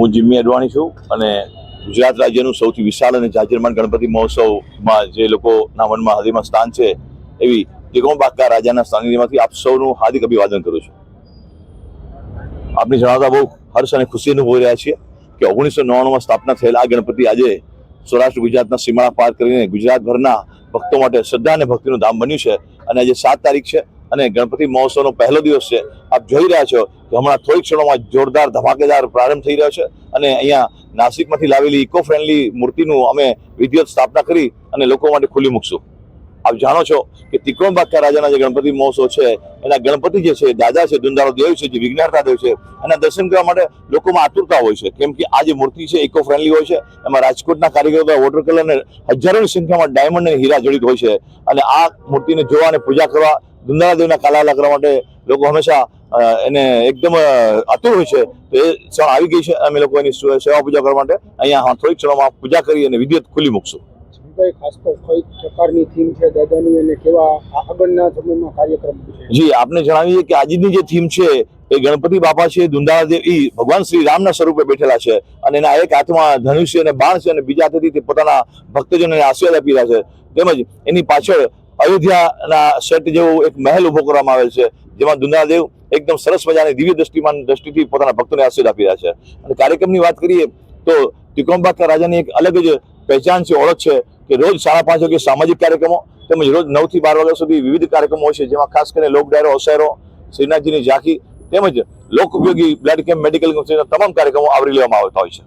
હું જિમ્મી અડવાણી છું અને ગુજરાત રાજ્યનું સૌથી વિશાળ અને જાજરમાન ગણપતિ મહોત્સવમાં જે લોકોના મનમાં હૃદયમાં સ્થાન છે, એવી તિકોમ બાકા રાજાના સાનિધ્યમાંથી આપ સૌનું હાર્દિક અભિવાદન કરું છું. આપને જણાવતા બહુ હર્ષ અને ખુશી અનુભવી રહ્યા છીએ કે ઓગણીસો નવ્વાણુંમાં સ્થાપના થયેલા આ ગણપતિ આજે સૌરાષ્ટ્ર ગુજરાતના સીમાડા પાર કરીને ગુજરાતભરના ભક્તો માટે શ્રદ્ધા અને ભક્તિનું ધામ બન્યું છે. અને આજે સાત તારીખ છે અને ગણપતિ મહોત્સવનો પહેલો દિવસ છે. આપ જોઈ રહ્યા છો હમણાં થોડીક ક્ષણોમાં જોરદાર ધમાકેદાર પ્રારંભ થઈ રહ્યો છે અને અહીંયા નાસિકમાંથી લાવેલી ઇકો ફ્રેન્ડલી મૂર્તિનું અમે વિધિવત સ્થાપના કરી અને લોકો માટે ખુલ્લી મૂકશું. આપ જાણો છો કે તિકોમ બાકા રાજાના જે ગણપતિ મહોત્સવ છે, એના ગણપતિ જે છે, દાદા છે દુંદાળો દેવ છે, જે વિજ્ઞાનતા દેવ છે, એના દર્શન કરવા માટે લોકોમાં આતુરતા હોય છે. કેમ કે આ જે મૂર્તિ છે ઇકો ફ્રેન્ડલી હોય છે, એમાં રાજકોટના કારીગરો વોટર કલર અને હજારોની સંખ્યામાં ડાયમંડ અને હીરા જડિત હોય છે. અને આ મૂર્તિને જોવા અને પૂજા કરવા દુંદાળા દેવના કાલાલા માટે લોકો હંમેશા એને એકદમ આતુર હોય છે. તો એ ક્ષણ આવી ગઈ છે અમે લોકો એની સેવા પૂજા કરવા માટે અહીંયા થોડીક ક્ષણોમાં પૂજા કરી અને વિધિવત ખુલ્લી મૂકશું. જી આપને જણાવીએ કે આજની જે થીમ છે એ ગણપતિ બાપા છે દુંદાળા દેવ ઈ ભગવાન શ્રી રામના સ્વરૂપે બેઠેલા છે. અને એના એક હાથમાં ધનુષ્ય અને બાણ છે અને બીજા હાથેથી તે પોતાના ભક્તજનોને આશીર્વાદ આપી રહ્યા છે. તેમજ એની પાછળ અયોધ્યાના સેટ જેવું એક મહેલ ઊભો કરવામાં આવેલ છે, જેમાં દુનાદેવ એકદમ સરસ મજાની દિવ્ય દ્રષ્ટિમાન દ્રષ્ટિથી પોતાના ભક્તોને આશીર્વાદ આપી રહ્યા છે. અને કાર્યક્રમની વાત કરીએ તો તિકોમબાકા રાજાની એક અલગ જ પહેચાન છે, ઓળખ છે કે રોજ સાડા પાંચ વાગે સામાજિક કાર્યક્રમો તેમજ રોજ નવથી બાર વાગ્યા સુધી વિવિધ કાર્યક્રમો હોય છે, જેમાં ખાસ કરીને લોક ડાયરો અસાયરો શ્રીનાથજીની ઝાંખી તેમજ લોક ઉપયોગી બ્લડ કેમ્પ મેડિકલ તમામ કાર્યક્રમો આવરી લેવામાં આવતા હોય છે.